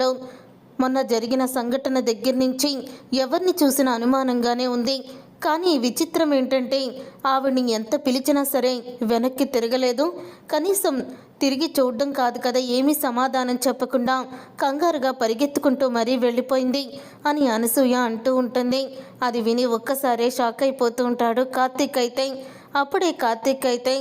లో మొన్న జరిగిన సంఘటన దగ్గర నుంచి ఎవరిని చూసిన అనుమానంగానే ఉంది. కానీ విచిత్రం ఏంటంటే ఆవిడ్ని ఎంత పిలిచినా సరే వెనక్కి తిరగలేదు. కనీసం తిరిగి చూడడం కాదు కదా ఏమీ సమాధానం చెప్పకుండా కంగారుగా పరిగెత్తుకుంటూ మరీ వెళ్ళిపోయింది అని అనసూయ అంటూ ఉంటుంది. అది విని ఒక్కసారే షాక్ అయిపోతూ ఉంటాడు కార్తీక్ అయితే. అప్పుడే కార్తీక్ అయితే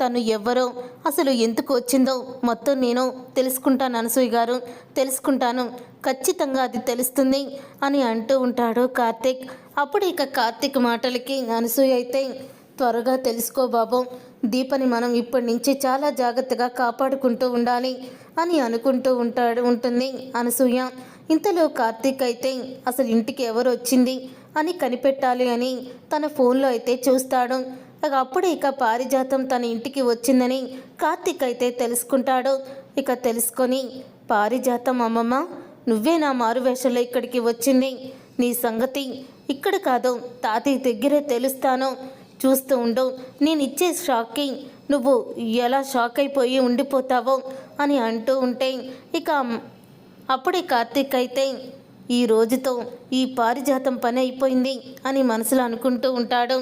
తను ఎవ్వరో? అసలు ఎందుకు వచ్చిందో? మొత్తం నేను తెలుసుకుంటాను అనసూయ గారు. తెలుసుకుంటాను. ఖచ్చితంగా అది తెలుస్తుంది అని అంటూ ఉంటాడు కార్తీక్. అప్పుడు ఇక కార్తీక్ మాటలకి అనసూయ అయితే త్వరగా తెలుసుకో బాబు. దీపని మనం ఇప్పటి నుంచి చాలా జాగ్రత్తగా కాపాడుకుంటూ ఉండాలి అని అనుకుంటూ ఉంటాడు ఉంటుంది అనసూయ. ఇంతలో కార్తీక్ అయితే అసలు ఇంటికి ఎవరు వచ్చింది? అని కనిపెట్టాలి అని తన ఫోన్లో అయితే చూస్తాడు. అప్పుడే ఇక పారిజాతం తన ఇంటికి వచ్చిందని కార్తీక్ అయితే తెలుసుకుంటాడు. ఇక తెలుసుకొని పారిజాతం అమ్మమ్మ నువ్వే నా మారువేషంలో ఇక్కడికి వచ్చింది. నీ సంగతి ఇక్కడ కాదు తాతయ్య దగ్గరే తెలుస్తాను. చూస్తూ ఉండు నేను ఇచ్చే షాక్కి నువ్వు ఎలా షాక్ అయిపోయి ఉండిపోతావో అని అంటూ ఉంటే ఇక అప్పుడే కార్తీక్ అయితే ఈ రోజుతో ఈ పారిజాతం పని అయిపోయింది అని మనసులో అనుకుంటూ ఉంటాడు.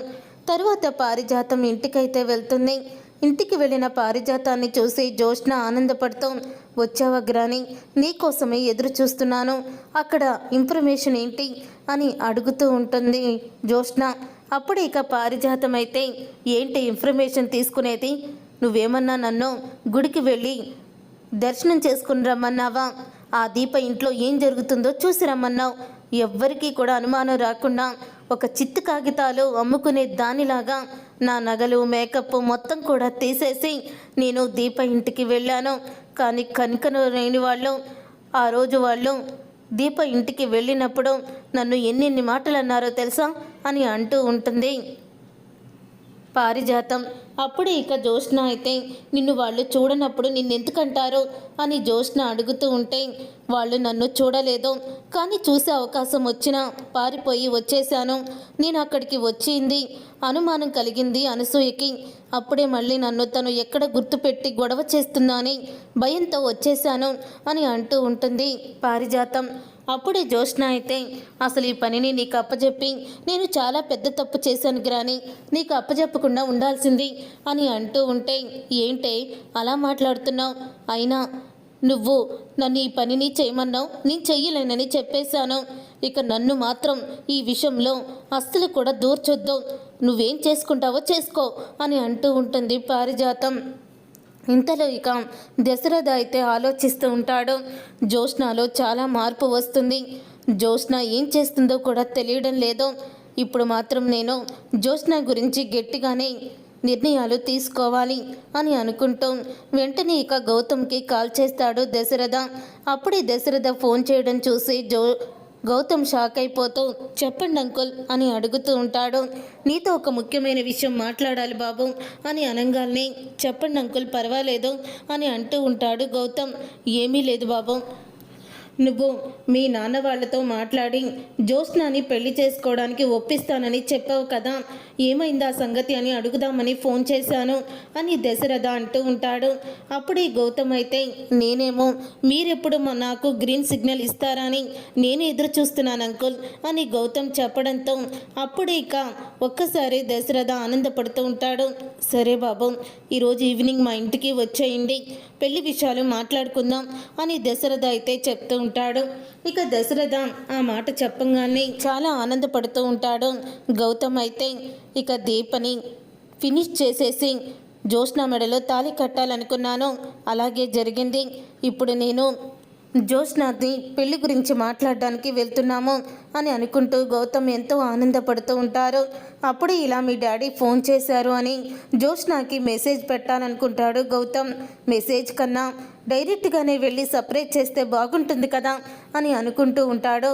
తరువాత పారిజాతం ఇంటికైతే వెళ్తుంది. ఇంటికి వెళ్ళిన పారిజాతాన్ని చూసి జోష్న ఆనందపడుతూ వచ్చావా గ్రాని నీకోసమే ఎదురు చూస్తున్నాను. అక్కడ ఇన్ఫర్మేషన్ ఏంటి? అని అడుగుతూ ఉంటుంది జోష్న అప్పుడు ఇక పారిజాతం అయితే ఏంటి ఇన్ఫర్మేషన్ తీసుకునేది? నువ్వేమన్నా నన్ను గుడికి వెళ్ళి దర్శనం చేసుకుని రమ్మన్నావా? ఆ దీప ఇంట్లో ఏం జరుగుతుందో చూసి రమ్మన్నావు. ఎవ్వరికీ కూడా అనుమానం రాకుండా ఒక చిత్తు కాగితాలు అమ్ముకునే దానిలాగా నా నగలు మేకప్ మొత్తం కూడా తీసేసి నేను దీప ఇంటికి వెళ్ళాను. కానీ కనుకను లేని వాళ్ళు ఆ రోజు వాళ్ళు దీప ఇంటికి వెళ్ళినప్పుడు నన్ను ఎన్నెన్ని మాటలు అన్నారో తెలుసా అని అంటూ ఉంటుంది. పారిజాతం అప్పుడే ఇక జోష్న అయితే నిన్ను వాళ్ళు చూడనప్పుడు నిన్నెందుకంటారు? అని జోష్న అడుగుతూ ఉంటే వాళ్ళు నన్ను చూడలేదు. కానీ చూసే అవకాశం వచ్చినా పారిపోయి వచ్చేశాను. నేను అక్కడికి వచ్చింది అనుమానం కలిగింది అనసూయకి. అప్పుడే మళ్ళీ నన్ను తను ఎక్కడ గుర్తుపెట్టి గొడవ చేస్తుందా అని భయంతో వచ్చేశాను అని అంటూ ఉంటుంది పారిజాతం. అప్పుడే జోష్న అయితే అసలు ఈ పనిని నీకు అప్పచెప్పి నేను చాలా పెద్ద తప్పు చేశాను గ్రాని నీకు అప్పచెప్పకుండా ఉండాల్సింది అని అంటూ ఉంటే ఏంటే అలా మాట్లాడుతున్నావు? అయినా నువ్వు నన్ను ఈ పనిని చేయమన్నావు నేను చెయ్యలేనని చెప్పేశాను. ఇక నన్ను మాత్రం ఈ విషయంలో అస్సలు కూడా దూర్చొద్దు. నువ్వేం చేసుకుంటావో చేసుకో అని అంటూ ఉంటుంది పారిజాతం. ఇంతలో ఇక దశరథ అయితే ఆలోచిస్తూ ఉంటాడు. జోష్నాలో చాలా మార్పు వస్తుంది. జోష్న ఏం చేస్తుందో కూడా తెలియడం లేదు. ఇప్పుడు మాత్రం నేను జోష్న గురించి గట్టిగానే నిర్ణయాలు తీసుకోవాలి అని అనుకుంటూ వెంటనే ఇక గౌతమ్కి కాల్ చేస్తాడు దశరథ. అప్పుడే దశరథ ఫోన్ చేయడం చూసి జో గౌతమ్ షాక్ అయిపోతూ చెప్పండి అంకుల్ అని అడుగుతూ ఉంటాడు. నీతో ఒక ముఖ్యమైన విషయం మాట్లాడాలి బాబు అని అనగానే చెప్పండి అంకుల్ పర్వాలేదు అని అంటూ ఉంటాడు గౌతమ్. ఏమీ లేదు బాబు నువ్వు మీ నాన్న వాళ్ళతో మాట్లాడి జ్యోత్స్నాని పెళ్ళి చేసుకోవడానికి ఒప్పిస్తానని చెప్పావు కదా. ఏమైందా సంగతి అని అడుగుదామని ఫోన్ చేశాను అని దశరథ అంటూ ఉంటాడు. అప్పుడే గౌతమ్ అయితే నేనేమో మీరెప్పుడు మా నాకు గ్రీన్ సిగ్నల్ ఇస్తారని నేను ఎదురు చూస్తున్నాను అంకుల్ అని గౌతమ్ చెప్పడంతో అప్పుడే ఇక ఒక్కసారి దశరథ ఆనందపడుతూ ఉంటాడు. సరే బాబు ఈరోజు ఈవినింగ్ మా ఇంటికి వచ్చేయండి. పెళ్ళి విషయాలు మాట్లాడుకుందాం అని దశరథ అయితే చెప్తూ ఉంటాడు. ఇక దశరథ ఆ మాట చెప్పంగానే చాలా ఆనందపడుతూ ఉంటాడు. గౌతమ్ అయితే ఇక దీపని ఫినిష్ చేసేసి జోష్న మెడలో తాళి కట్టాలనుకున్నాను. అలాగే జరిగింది. ఇప్పుడు నేను జోష్నాథ్ని పెళ్ళి గురించి మాట్లాడడానికి వెళ్తున్నాము అని అనుకుంటూ గౌతమ్ ఎంతో ఆనందపడుతూ ఉంటారు. అప్పుడు ఇలా మీ డాడీ ఫోన్ చేశారు అని జ్యోష్నాకి మెసేజ్ పెట్టాలనుకుంటాడు గౌతమ్. మెసేజ్ కన్నా డైరెక్ట్గానే వెళ్ళి సపరేట్ చేస్తే బాగుంటుంది కదా అని అనుకుంటూ ఉంటాడు.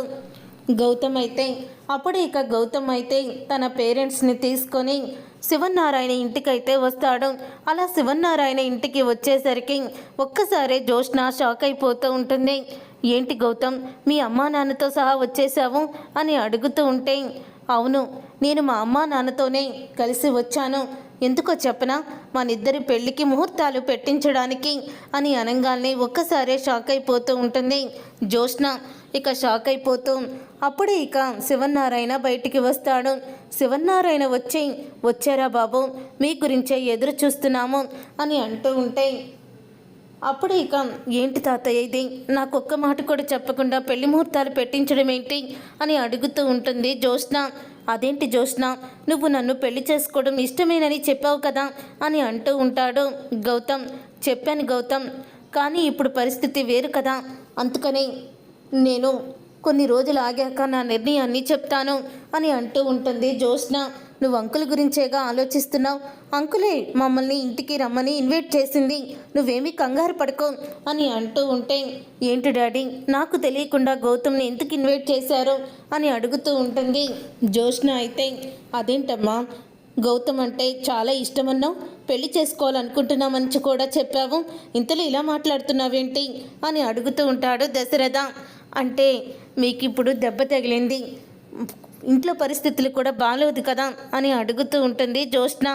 గౌతమ్ అయితే అప్పుడే ఇక గౌతమ్ అయితే తన పేరెంట్స్ని తీసుకొని శివన్నారాయణ ఇంటికైతే వస్తాడు. అలా శివన్నారాయణ ఇంటికి వచ్చేసరికి ఒక్కసారి జోష్న షాక్ అయిపోతూ ఉంటుంది. ఏంటి గౌతమ్ మీ అమ్మా నాన్నతో సహా వచ్చేసావు అని అడుగుతూ ఉంటే అవును నేను మా అమ్మా నాన్నతోనే కలిసి వచ్చాను. ఎందుకో చెప్పనా మన ఇద్దరి పెళ్ళికి ముహూర్తాలు పెట్టించడానికి అని అనగానే ఒక్కసారే షాక్ అయిపోతూ ఉంటుంది జ్యోత్స్న. ఇక షాక్ అయిపోతూ. అప్పుడే ఇక శివనారాయణ బయటికి వస్తాడు. శివనారాయణ వచ్చి వచ్చారా బాబు? మీ గురించే ఎదురు చూస్తున్నాము అని అంటూ ఉంటే అప్పుడు ఇక ఏంటి తాతయ్య ఇది? నాకు ఒక్క మాట కూడా చెప్పకుండా పెళ్ళి ముహూర్తాలు పెట్టించడం ఏంటి? అని అడుగుతూ ఉంటుంది జ్యోత్స్న. అదేంటి జ్యోత్స్న? నువ్వు నన్ను పెళ్ళి చేసుకోవడం ఇష్టమేనని చెప్పావు కదా? అని అంటూ ఉంటాడు గౌతమ్. చెప్పాను గౌతమ్. కానీ ఇప్పుడు పరిస్థితి వేరు కదా. అందుకని నేను కొన్ని రోజులు ఆగాక నా నిర్ణయాన్ని చెప్తాను అని అంటూ ఉంటుంది జ్యోత్స్న. నువ్వు అంకుల్ గురించేగా ఆలోచిస్తున్నావు. అంకులే మమ్మల్ని ఇంటికి రమ్మని ఇన్వైట్ చేసింది. నువ్వేమీ కంగారు పడుకో అని అంటూ ఉంటే ఏంటి డాడీ నాకు తెలియకుండా గౌతమ్ని ఎందుకు ఇన్వైట్ చేశారు అని అడుగుతూ ఉంటుంది జ్యోత్స్న అయితే. అదేంటమ్మా గౌతమ్ అంటే చాలా ఇష్టమన్నావు. పెళ్ళి చేసుకోవాలనుకుంటున్నామని కూడా చెప్పావు. ఇంతలో ఇలా మాట్లాడుతున్నావేంటి అని అడుగుతూ ఉంటాడు దశరథ. అంటే మీకు ఇప్పుడు దెబ్బ తగిలింది. ఇంట్లో పరిస్థితులు కూడా బాగలేదు కదా అని అడుగుతూ ఉంటుంది జ్యోత్స్న.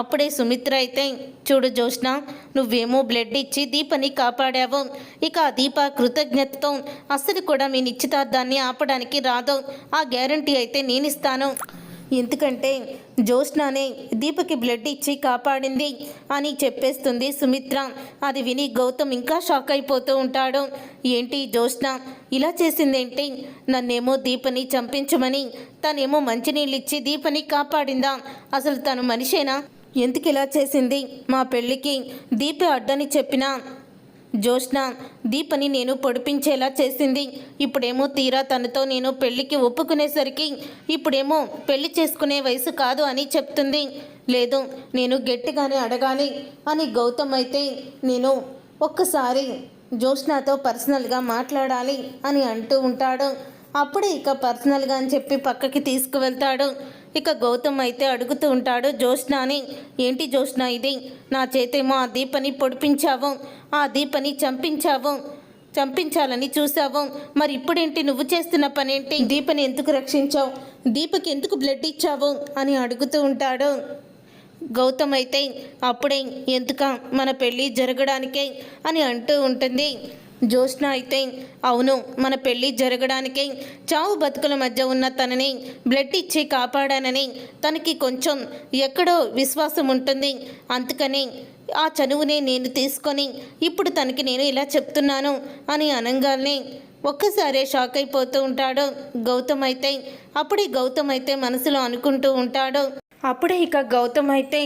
అప్పుడే సుమిత్ర అయితే చూడు జ్యోత్స్న నువ్వేమో బ్లడ్ ఇచ్చి దీపని కాపాడావు. ఇక ఆ దీప కృతజ్ఞతతో అస్సలు కూడా మీ నిశ్చితార్థాన్ని ఆపడానికి రాదు. ఆ గ్యారంటీ అయితే నేను ఇస్తాను ఎందుకంటే జ్యోష్నానే దీపకి బ్లడ్ ఇచ్చి కాపాడింది అని చెప్పేస్తుంది సుమిత్ర. అది విని గౌతమ్ ఇంకా షాక్ అయిపోతూ ఉంటాడు. ఏంటి జ్యోష్న ఇలా చేసిందేంటి? నన్నేమో దీపని చంపించమని తనేమో మంచినీళ్ళు ఇచ్చి దీపని కాపాడిందా? అసలు తను మనిషేనా? ఎందుకు ఇలా చేసింది? మా పెళ్ళికి దీపే అడ్డని చెప్పినా జ్యోష్ణ దీపని నేను పొడిపించేలా చేసింది. ఇప్పుడేమో తీరా తనతో నేను పెళ్ళికి ఒప్పుకునేసరికి ఇప్పుడేమో పెళ్ళి చేసుకునే వయసు కాదు అని చెప్తుంది. లేదు నేను గట్టిగానే అడగాలి అని గౌతమ్ అయితే నేను ఒక్కసారి జ్యోష్ణతో పర్సనల్గా మాట్లాడాలి అని అంటూ ఉంటాడు. అప్పుడే ఇక పర్సనల్గా అని చెప్పి పక్కకి తీసుకువెళ్తాడు. ఇక గౌతమ్ అయితే అడుగుతూ ఉంటాడు జ్యోత్స్నాని ఏంటి జ్యోత్స్న ఇది? నా చేతేమో ఆ దీపని పొడిపించావు ఆ దీపని చంపించావు చంపించాలని చూసావు మరి ఇప్పుడేంటి? నువ్వు చేస్తున్న పనేంటి? దీపని ఎందుకు రక్షించావు? దీపకి ఎందుకు బ్లడ్ ఇచ్చావు? అని అడుగుతూ ఉంటాడు. గౌతమ్ అయితే అప్పుడే ఎందుక? మన పెళ్ళి జరగడానికే అని అంటూ ఉంటుంది. జ్యోత్స్న అయితే అవును మన పెళ్ళి జరగడానికే చావు బతుకుల మధ్య ఉన్న తనని బ్లడ్ ఇచ్చి కాపాడానని తనకి కొంచెం ఎక్కడో విశ్వాసం ఉంటుంది. అందుకని ఆ చనువునే నేను తీసుకొని ఇప్పుడు తనకి నేను ఇలా చెప్తున్నాను అని అనగానే ఒక్కసారే షాక్ అయిపోతూ ఉంటాడు. గౌతమ్ అయితే అప్పుడే గౌతమ్ అయితే మనసులో అనుకుంటూ ఉంటాడు. అప్పుడే ఇక గౌతమ్ అయితే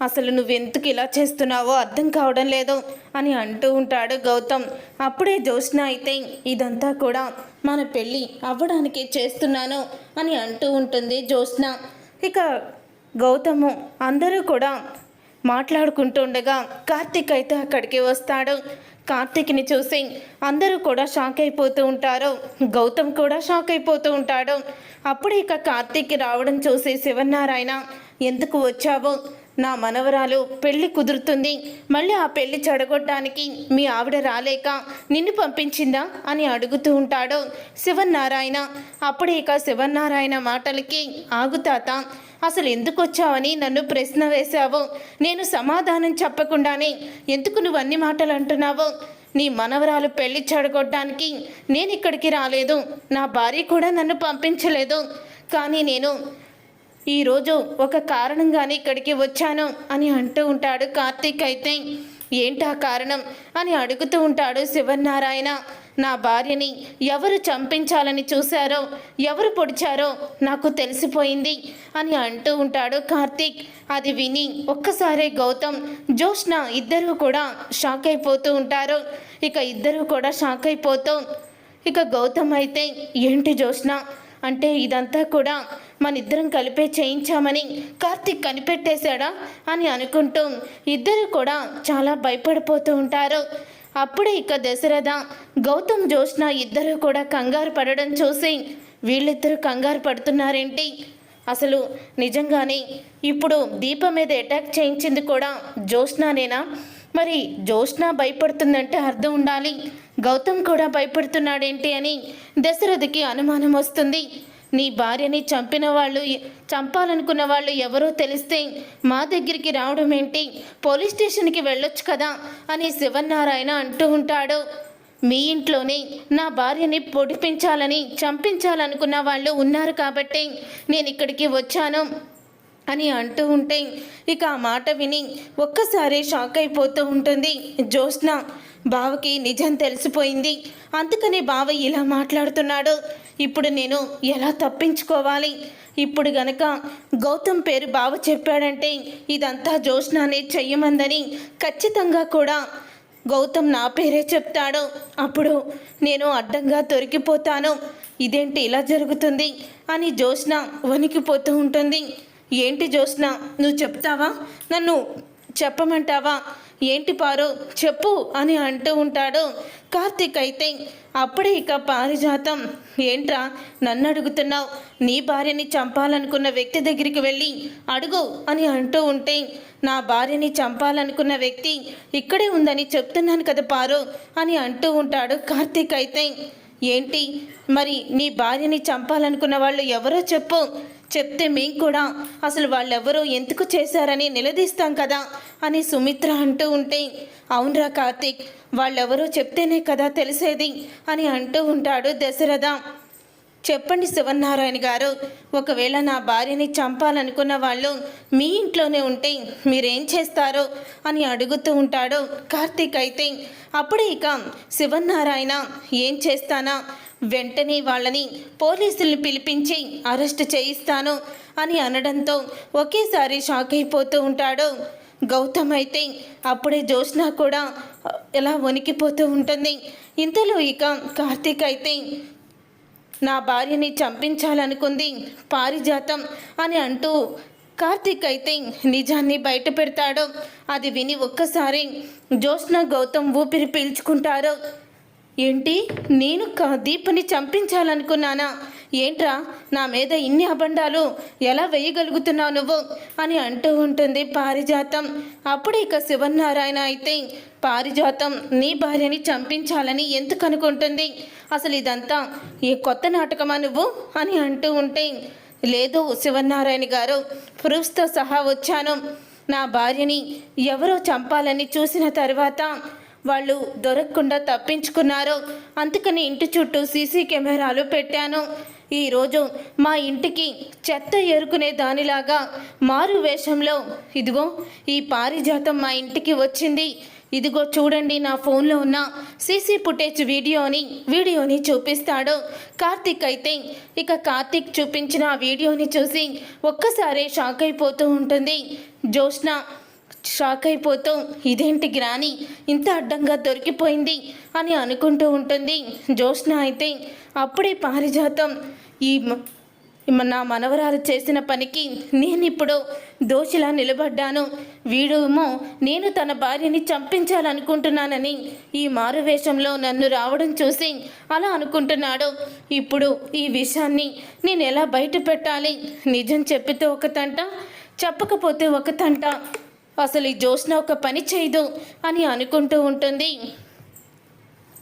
అసలు నువ్వెందుకు ఇలా చేస్తున్నావో అర్థం కావడం లేదు అని అంటూ ఉంటాడు గౌతమ్. అప్పుడే జ్యోత్స్న అయితే ఇదంతా కూడా మన పెళ్ళి అవ్వడానికి చేస్తున్నాను అని అంటూ ఉంటుంది జ్యోత్స్న. ఇక గౌతము అందరూ కూడా మాట్లాడుకుంటుండగా కార్తీక్ అయితే అక్కడికి వస్తాడు. కార్తీక్ని చూసి అందరూ కూడా షాక్ అయిపోతూ ఉంటారు. గౌతమ్ కూడా షాక్ అయిపోతూ ఉంటాడు. అప్పుడు ఇక కార్తీక్ రావడం చూసి శివనారాయణ ఎందుకు వచ్చావు? నా మనవరాలు పెళ్ళి కుదురుతుంది. మళ్ళీ ఆ పెళ్ళి చెడగొట్టడానికి మీ ఆవిడ రాలేక నిన్ను పంపించిందా అని అడుగుతూ ఉంటాడు శివన్నారాయణ. అప్పుడే ఇక మాటలకి ఆగుతాత అసలు ఎందుకు వచ్చావని నన్ను ప్రశ్న వేశావు. నేను సమాధానం చెప్పకుండానే ఎందుకు నువ్వు అన్ని మాటలు అంటున్నావు? నీ మనవరాలు పెళ్ళి చెడగొట్టడానికి నేను ఇక్కడికి రాలేదు. నా భార్య కూడా నన్ను పంపించలేదు. కానీ నేను ఈరోజు ఒక కారణంగానే ఇక్కడికి వచ్చాను అని అంటూ ఉంటాడు కార్తీక్ అయితే. ఏంటా కారణం? అని అడుగుతూ ఉంటాడు శివనారాయణ నా భార్యని ఎవరు చంపించాలని చూశారో ఎవరు పొడిచారో నాకు తెలిసిపోయింది అని అంటూ ఉంటాడు కార్తీక్. అది విని ఒక్కసారే గౌతమ్ జోష్న ఇద్దరూ కూడా షాక్ అయిపోతూ ఉంటారు. ఇక ఇద్దరూ కూడా షాక్ అయిపోతూ ఇక గౌతమ్ అయితే ఏంటి జోష్న? అంటే ఇదంతా కూడా మన ఇద్దరం కలిపే చేయించామని కార్తిక్ కనిపెట్టేశాడా అని అనుకుంటూ ఇద్దరు కూడా చాలా భయపడిపోతూ ఉంటారు. అప్పుడే ఇక దశరథ గౌతమ్ జోష్న ఇద్దరు కూడా కంగారు పడడం చూసి వీళ్ళిద్దరూ కంగారు పడుతున్నారేంటి? అసలు నిజంగానే ఇప్పుడు దీప మీద అటాక్ చేయించింది కూడా జోష్నానేనా మరి జోష్న భయపడుతుందంటే అర్థం ఉండాలి. గౌతమ్ కూడా భయపడుతున్నాడేంటి అని దశరథకి అనుమానం వస్తుంది. నీ భార్యని చంపిన వాళ్ళు చంపాలనుకున్న వాళ్ళు ఎవరో తెలిస్తే మా దగ్గరికి రావడం ఏంటి? పోలీస్ స్టేషన్కి వెళ్ళొచ్చు కదా అని శివనారాయణ అంటూ ఉంటాడు. మీ ఇంట్లోనే నా భార్యని పొడిపించాలని చంపించాలనుకున్న వాళ్ళు ఉన్నారు కాబట్టి నేను ఇక్కడికి వచ్చాను అని అంటూ ఉంటే ఇక ఆ మాట విని ఒక్కసారి షాక్ అయిపోతూ ఉంటుంది. జ్యోత్స్న బావకి నిజం తెలిసిపోయింది. అందుకని బావయ్య ఇలా మాట్లాడుతున్నాడు. ఇప్పుడు నేను ఎలా తప్పించుకోవాలి? ఇప్పుడు గనక గౌతమ్ పేరు బావ చెప్పాడంటే ఇదంతా జ్యోత్స్నానే చెయ్యమందని ఖచ్చితంగా కూడా గౌతమ్ నా పేరే చెప్తాడు. అప్పుడు నేను అడ్డంగా దొరికిపోతాను ఇదేంటి ఇలా జరుగుతుంది? అని జోష్న వణికిపోతూ ఉంటుంది. ఏంటి జోష్న నువ్వు చెప్తావా? నన్ను చెప్పమంటావా? ఏంటి పారు? చెప్పు అని అంటూ ఉంటాడు. కార్తీక్ అయితే అప్పుడే ఇక పారిజాతం. ఏంట్రా? నన్ను అడుగుతున్నావు. నీ భార్యని చంపాలనుకున్న వ్యక్తి దగ్గరికి వెళ్ళి అడుగు అని అంటూ ఉంటే నా భార్యని చంపాలనుకున్న వ్యక్తి ఇక్కడే ఉందని చెప్తున్నాను కదా పారు అని అంటూ ఉంటాడు కార్తీక్ అయితే ఏంటి? మరి నీ భార్యని చంపాలనుకున్న వాళ్ళు ఎవరో చెప్పు. చెప్తే మేం కూడా అసలు వాళ్ళెవరో ఎందుకు చేశారని నిలదీస్తాం కదా అని సుమిత్ర అంటూ ఉంటే అవునరా కార్తీక్ వాళ్ళెవరో చెప్తేనే కదా తెలిసేది అని అంటూ ఉంటాడు దశరథ. చెప్పండి శివనారాయణ గారు ఒకవేళ నా భార్యని చంపాలనుకున్న వాళ్ళు మీ ఇంట్లోనే ఉంటే మీరేం చేస్తారో అని అడుగుతూ ఉంటాడు కార్తీక్ అయితే. అప్పుడే ఇక శివనారాయణ ఏం చేస్తానా? వెంటనే వాళ్ళని పోలీసుల్ని పిలిపించి అరెస్ట్ చేయిస్తాను అని అనడంతో ఒకేసారి షాక్ అయిపోతూ ఉంటాడు. గౌతమ్ అయితే అప్పుడే జోష్న కూడా ఎలా వణికిపోతూ ఉంటుంది. ఇంతలో ఇక కార్తీక్ అయితే నా భార్యని చంపించాలనుకుంది పారిజాతం అని అంటూ కార్తీక్ అయితే నిజాన్ని బయట పెడతాడు. అది విని ఒక్కసారి జ్యోత్స్న గౌతమ్ ఊపిరి పీల్చుకుంటారు. ఏంటి? నేను కా దీపని చంపించాలనుకున్నానా? ఏంట్రా నా మీద ఇన్ని అబండాలు ఎలా వేయగలుగుతున్నావు నువ్వు? అని అంటూ ఉంటుంది పారిజాతం. అప్పుడు ఇక శివనారాయణ అయితే పారిజాతం నీ భార్యని చంపించాలని ఎందుకు అనుకుంటుంది? అసలు ఇదంతా ఏ కొత్త నాటకమా నువ్వు? అని అంటూ ఉంటే లేదు శివనారాయణ గారు ప్రూఫ్స్తో సహా వచ్చాను. నా భార్యని ఎవరో చంపాలని చూసిన తర్వాత వాళ్ళు దొరకకుండా తప్పించుకున్నారు. అందుకని ఇంటి చుట్టూ సీసీ కెమెరాలు పెట్టాను. ఈరోజు మా ఇంటికి చెత్త ఎరుకునే దానిలాగా మారు వేషంలో ఇదిగో ఈ పారిజాతం మా ఇంటికి వచ్చింది. ఇదిగో చూడండి నా ఫోన్లో ఉన్న సీసీ ఫుటేజ్ వీడియోని వీడియోని చూపిస్తాడు. కార్తిక్ అయితే ఇక కార్తిక్ చూపించిన ఆ వీడియోని చూసి ఒక్కసారే షాక్ అయిపోతూ ఉంటుంది. జోష్న షాక్ అయిపోతూ ఇదేంటి గ్రాని ఇంత అడ్డంగా దొరికిపోయింది అని అనుకుంటూ ఉంటుంది జ్యోత్స్న అయితే. అప్పుడే పారిజాతం. ఈ నా మనవరాలు చేసిన పనికి నేను ఇప్పుడు దోషిలా నిలబడ్డాను. వీడేమో నేను తన భార్యని చంపించాలనుకుంటున్నానని ఈ మారువేషంలో నన్ను రావడం చూసి అలా అనుకుంటున్నాడు. ఇప్పుడు ఈ విషయాన్ని నేను ఎలా బయట పెట్టాలి నిజం చెప్పితే ఒక తంట చెప్పకపోతే ఒక తంట. అసలు ఈ జ్యోత్స్న ఒక పని చేయదు అని అనుకుంటూ ఉంటుంది.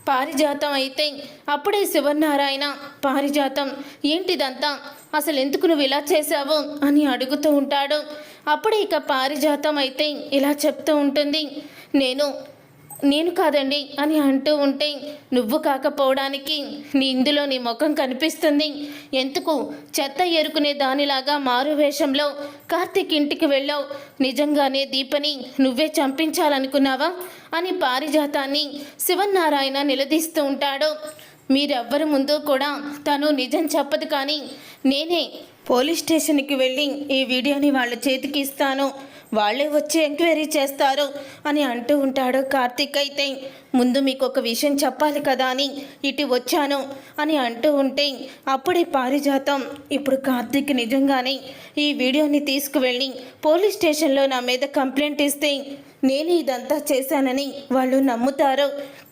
పారిజాతం అయితే అప్పుడే శివనారాయణ పారిజాతం ఏంటిదంతా? అసలు ఎందుకు నువ్వు ఇలా చేశావు? అని అడుగుతూ ఉంటాడు. అప్పుడే ఇక పారిజాతం అయితే ఇలా చెప్తూ ఉంటుంది. నేను నేను కాదండి అని అంటూ ఉంటే నువ్వు కాకపోవడానికి నీ ఇందులో నీ ముఖం కనిపిస్తుంది. ఎందుకు? చెత్త ఎరుకునే దానిలాగా మారు వేషంలో కార్తీక్ ఇంటికి వెళ్ళావు. నిజంగానే దీపని నువ్వే చంపించాలనుకున్నావా? అని పారిజాతాన్ని శివనారాయణ నిలదీస్తూ ఉంటాడు. మీరెవ్వరి ముందు కూడా తను నిజం చెప్పదు కానీ నేనే పోలీస్ స్టేషన్కి వెళ్ళి ఈ వీడియోని వాళ్ళ చేతికి ఇస్తాను. వాళ్ళే వచ్చి ఎంక్వైరీ చేస్తారు అని అంటూ ఉంటాడు కార్తీక్ అయితే. ముందు మీకు ఒక విషయం చెప్పాలి కదా అని ఇటు వచ్చాను అని అంటూ ఉంటే అప్పుడే పారిజాతం. ఇప్పుడు కార్తీక్ నిజంగానే ఈ వీడియోని తీసుకువెళ్ళి పోలీస్ స్టేషన్లో నా మీద కంప్లైంట్ ఇస్తే నేను ఇదంతా చేశానని వాళ్ళు నమ్ముతారు.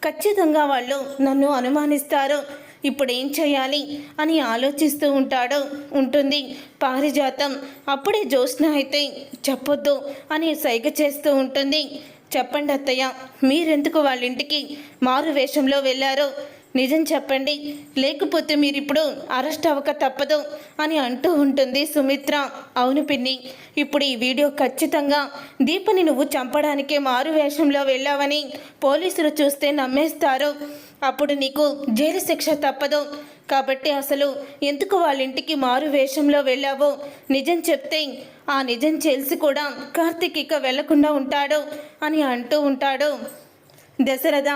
ఖచ్చితంగా వాళ్ళు నన్ను అనుమానిస్తారు. ఇప్పుడు ఏం చేయాలి అని ఆలోచిస్తూ ఉంటాడు. ఉంటుంది. పారిజాతం. అప్పుడే జ్యోత్స్న అయితే చెప్పొద్దు అని సైగ చేస్తూ ఉంటుంది. చెప్పండి అత్తయ్య మీరెందుకు వాళ్ళ ఇంటికి మారు వేషంలో వెళ్ళారో? నిజం చెప్పండి. లేకపోతే మీరు ఇప్పుడు అరెస్ట్ అవ్వక తప్పదు అని అంటూ ఉంటుంది సుమిత్ర. అవును పిన్ని ఇప్పుడు ఈ వీడియో ఖచ్చితంగా దీపని నువ్వు చంపడానికే మారు వేషంలో వెళ్ళావని పోలీసులు చూస్తే నమ్మేస్తారు. అప్పుడు నీకు జైలు శిక్ష తప్పదు. కాబట్టి అసలు ఎందుకు వాళ్ళ ఇంటికి మారు వేషంలో వెళ్ళావో నిజం చెప్తే ఆ నిజం తెలిసి కూడా కార్తీక్ ఇక వెళ్ళకుండా ఉంటాడు అని అంటూ ఉంటాడు. దశరథ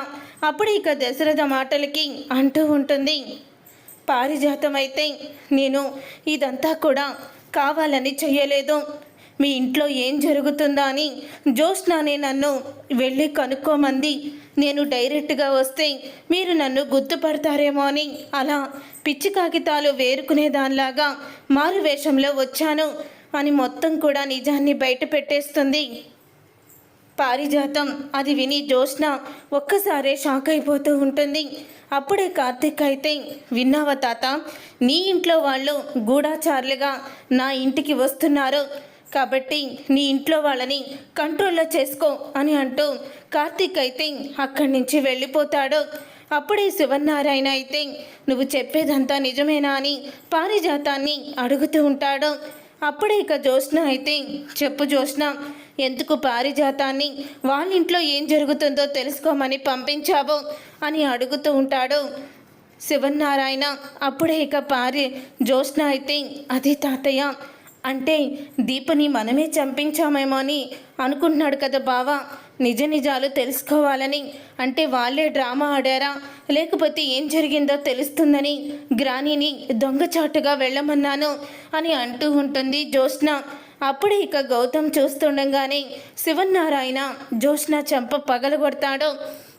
అప్పుడు ఇక దశరథ మాటలకి అంటూ ఉంటుంది పారిజాతం అయితే నేను ఇదంతా కూడా కావాలని చెయ్యలేదు. మీ ఇంట్లో ఏం జరుగుతుందా అని జోష్నానే నన్ను వెళ్ళి కనుక్కోమంది. నేను డైరెక్ట్గా వస్తే మీరు నన్ను గుర్తుపడతారేమో అని అలా పిచ్చి కాగితాలు వేరుకునే దానిలాగా మారు వేషంలో వచ్చాను. అని మొత్తం కూడా నిజాన్ని బయట పెట్టేస్తుంది. పారిజాతం. అది విని జోష్న ఒక్కసారే షాక్ అయిపోతూ ఉంటుంది. అప్పుడే కార్తిక్ అయితే విన్నావా తాత నీ ఇంట్లో వాళ్ళు గూఢాచారులుగా నా ఇంటికి వస్తున్నారు. కాబట్టి నీ ఇంట్లో వాళ్ళని కంట్రోల్లో చేసుకో అని అంటూ కార్తిక్ అయితే అక్కడి నుంచి వెళ్ళిపోతాడు. అప్పుడే శివనారాయణ అయితే నువ్వు చెప్పేదంతా నిజమేనా? అని పారిజాతాన్ని అడుగుతూ ఉంటాడు. అప్పుడే ఇక జోష్న అయితే చెప్పు జోష్న ఎందుకు పారిజాతాన్ని? వాళ్ళ ఇంట్లో ఏం జరుగుతుందో తెలుసుకోమని పంపించావో అని అడుగుతూ ఉంటాడు. శివనారాయణ అప్పుడే ఇక పారి జ్యోత్స్న అయితే అది తాతయ్య. అంటే దీపని మనమే చంపించామేమో అని అనుకుంటున్నాడు కదా బావా. నిజ నిజాలు తెలుసుకోవాలని. అంటే వాళ్ళే డ్రామా ఆడారా? లేకపోతే ఏం జరిగిందో తెలుస్తుందని గ్రానీని దొంగచాటుగా వెళ్ళమన్నాను అని అంటూ ఉంటుంది జ్యోత్స్న. అప్పుడే ఇక గౌతమ్ చూస్తుండగానే శివన్నారాయణ జోష్న చెంప పగలగొడతాడు.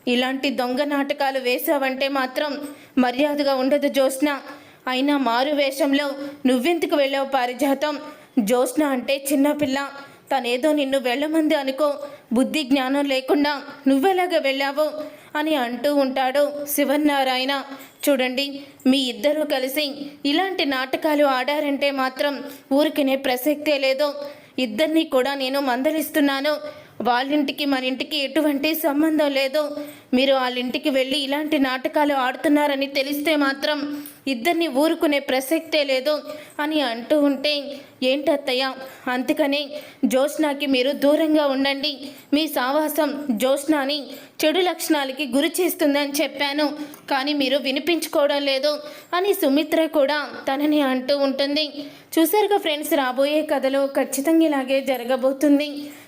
ఇలాంటి దొంగ నాటకాలు వేశావంటే మాత్రం మర్యాదగా ఉండదు జోష్న అయినా మారు వేషంలో నువ్వెందుకు వెళ్ళావు పారిజాతం? జ్యోత్స్న అంటే చిన్నపిల్ల. తనేదో నిన్ను వెళ్ళమంది అనుకో. బుద్ధి జ్ఞానం లేకుండా నువ్వెలాగ వెళ్ళావు? అని అంటూ ఉంటాడు శివన్నారాయణ. చూడండి మీ ఇద్దరూ కలిసి ఇలాంటి నాటకాలు ఆడారంటే మాత్రం ఊరికినే ప్రసక్తే లేదు. ఇద్దరిని కూడా నేను మందలిస్తున్నాను. వాళ్ళింటికి మన ఇంటికి ఎటువంటి సంబంధం లేదు. మీరు వాళ్ళ ఇంటికి వెళ్ళి ఇలాంటి నాటకాలు ఆడుతున్నారని తెలిస్తే మాత్రం ఇద్దరిని ఊరుకునే ప్రసక్తే లేదు అని అంటూ ఉంటే ఏంటత్తయ్య? అందుకనే జ్యోత్స్నాకి మీరు దూరంగా ఉండండి. మీ సావాసం జ్యోత్స్నాని చెడు లక్షణాలకి గురి చేస్తుందని చెప్పాను. కానీ మీరు వినిపించుకోవడం లేదు అని సుమిత్ర కూడా తనని అంటూ ఉంటుంది. చూసారుగా ఫ్రెండ్స్ రాబోయే కథలో ఖచ్చితంగా ఇలాగే జరగబోతుంది.